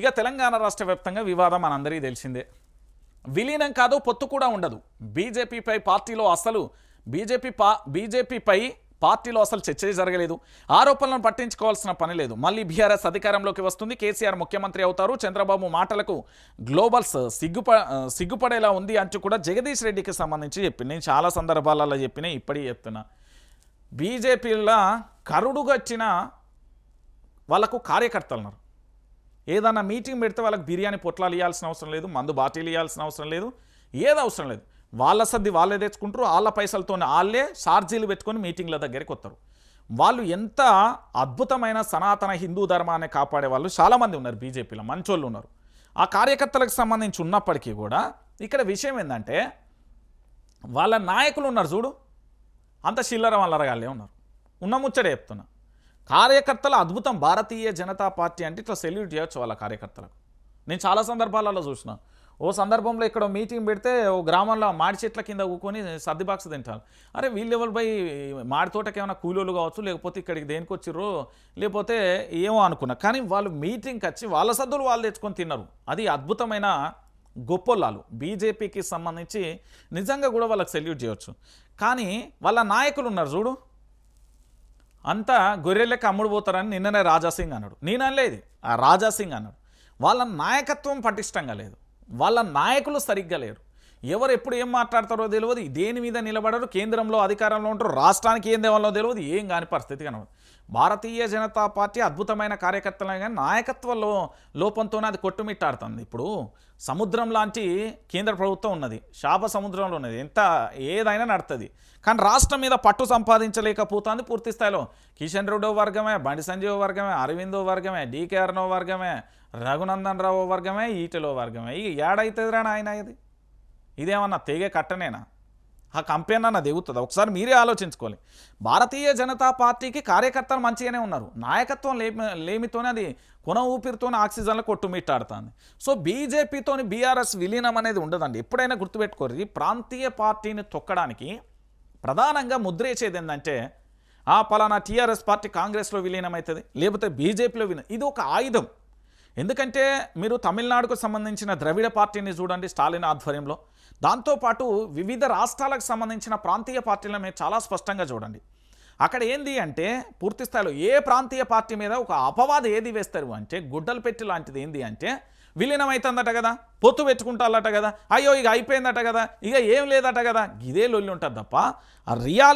ఇక తెలంగాణ రాష్ట్ర వ్యాప్తంగా వివాదం మనందరికీ తెలిసిందే. విలీనం కాదు పొత్తు కూడా ఉండదు. బీజేపీపై పార్టీలో అసలు బీజేపీ పా బీజేపీపై పార్టీలో అసలు చర్చే జరగలేదు. ఆరోపణలను పట్టించుకోవాల్సిన పని లేదు. మళ్ళీ బీఆర్ఎస్ అధికారంలోకి వస్తుంది. కేసీఆర్ ముఖ్యమంత్రి అవుతారు. చంద్రబాబు మాటలకు గ్లోబల్స్ సిగ్గుప సిగ్గుపడేలా ఉంది అంటూ కూడా జగదీష్ రెడ్డికి సంబంధించి చెప్పింది నేను చాలా సందర్భాలలో చెప్పిన ఇప్పటికీ చెప్తున్నా. బీజేపీలో కరుడుగచ్చిన వాళ్ళకు కార్యకర్తలు ఉన్నారు ఏదన్నా మీటింగ్ పెడితే వాళ్ళకి బిర్యానీ పొట్లాలు ఇవ్వాల్సిన అవసరం లేదు మందు బాటిల్ ఇవ్వాల్సిన అవసరం లేదు ఏది అవసరం లేదు. వాళ్ళ సర్ది వాళ్ళే తెచ్చుకుంటారు వాళ్ళ పైసలతో వాళ్ళే ఛార్జీలు పెట్టుకొని మీటింగ్ల దగ్గరికి వస్తారు. వాళ్ళు ఎంత అద్భుతమైన సనాతన హిందూ ధర్మాన్ని కాపాడే వాళ్ళు చాలామంది ఉన్నారు బీజేపీలో మంచోళ్ళు ఉన్నారు. ఆ కార్యకర్తలకు సంబంధించి ఉన్నప్పటికీ కూడా ఇక్కడ విషయం ఏంటంటే వాళ్ళ నాయకులు ఉన్నారు చూడు అంత చిల్లర వల్లరగాళ్ళే ఉన్నారు. ఉన్న ముచ్చడే చెప్తున్నా. కార్యకర్తల అద్భుతం భారతీయ జనతా పార్టీ అంటే ఇట్లా సెల్యూట్ చేయొచ్చు వాళ్ళ కార్యకర్తలకు. నేను చాలా సందర్భాలలో చూసిన. ఓ సందర్భంలో ఇక్కడ మీటింగ్ పెడితే ఓ గ్రామంలో మాడి చెట్ల కింద ఊకొని సర్ది బాక్స్ తింటారు. అరే వీళ్ళు ఎవరు పోయి మాడి తోటకి ఏమైనా కూలీలు కావచ్చు లేకపోతే ఇక్కడికి దేనికి వచ్చిర్రు లేకపోతే ఏమో అనుకున్నా. కానీ వాళ్ళు మీటింగ్కి వచ్చి వాళ్ళ సద్దులు వాళ్ళు తెచ్చుకొని తిన్నారు. అది అద్భుతమైన గొప్పలాలు. బీజేపీకి సంబంధించి నిజంగా కూడా వాళ్ళకి సెల్యూట్ చేయవచ్చు కానీ వాళ్ళ నాయకులు ఉన్నారు చూడు. అంతా గొర్రెలకి అమ్ముడు పోతారని నిన్ననే రాజాసింగ్ అన్నాడు. నేనలేదు ఆ రాజాసింగ్ అన్నాడు. వాళ్ళ నాయకత్వం పటిష్టంగా లేదు. వాళ్ళ నాయకులు సరిగ్గా లేరు. ఎవరు ఎప్పుడు ఏం మాట్లాడతారో తెలియదు. దేని మీద నిలబడరు కేంద్రంలో అధికారంలో ఉంటారు రాష్ట్రానికి ఏం దేవాలో తెలియదు ఏం కాని పరిస్థితి కనబడదు. భారతీయ జనతా పార్టీ అద్భుతమైన కార్యకర్తలే కానీ నాయకత్వంలో లోపంతోనే అది కొట్టుమిట్టాడుతుంది. ఇప్పుడు సముద్రం లాంటి కేంద్ర ప్రభుత్వం ఉన్నది శాప సముద్రంలో ఉన్నది ఎంత ఏదైనా నడుతుంది. కానీ రాష్ట్రం మీద పట్టు సంపాదించలేకపోతుంది పూర్తి స్థాయిలో. కిషన్ రెడ్డి వర్గమే బండి సంజీవ్ వర్గమే అరవిందో వర్గమే డీకే అర్నో వర్గమే రఘునందన్ రావు వర్గమే ఈటలో వర్గమే. ఇక ఏడైతుందిరా ఆయన ఇది? ఇదేమన్నా తెగే కట్టనేనా? ఆ కంపెనీ అన్న దిగుతుంది? ఒకసారి మీరే ఆలోచించుకోవాలి. భారతీయ జనతా పార్టీకి కార్యకర్తలు మంచిగానే ఉన్నారు. నాయకత్వం లేమి లేమితోనే అది కొన ఊపిరితోనే ఆక్సిజన్లో కొట్టుమిట్టాడుతుంది సో బీజేపీతోని బీఆర్ఎస్ విలీనం అనేది ఉండదండి. ఎప్పుడైనా గుర్తుపెట్టుకోరు ప్రాంతీయ పార్టీని తొక్కడానికి ప్రధానంగా ముద్రేసేది ఏంటంటే ఆ పలానా టీఆర్ఎస్ పార్టీ కాంగ్రెస్లో విలీనం అవుతుంది లేకపోతే బీజేపీలో విలీనం. ఇది ఒక ఆయుధం. ఎందుకంటే మీరు తమిళనాడుకు సంబంధించిన ద్రవిడ పార్టీని చూడండి స్టాలిన్ ఆధ్వర్యంలో. దాంతోపాటు వివిధ రాష్ట్రాలకు సంబంధించిన ప్రాంతీయ పార్టీలను మీరు చాలా స్పష్టంగా చూడండి. అక్కడ ఏంది అంటే పూర్తి స్థాయిలో ఏ ప్రాంతీయ పార్టీ మీద ఒక అపవాదం ఏది వేస్తారు అంటే గుడ్డలు పెట్టి లాంటిది ఏంది అంటే విలీనం అవుతుందట కదా పొత్తు పెట్టుకుంటారట కదా అయ్యో ఇక అయిపోయిందట కదా ఇక ఏం లేదట కదా ఇదే లొల్లి ఉంటుంది తప్ప ఆ రియాల్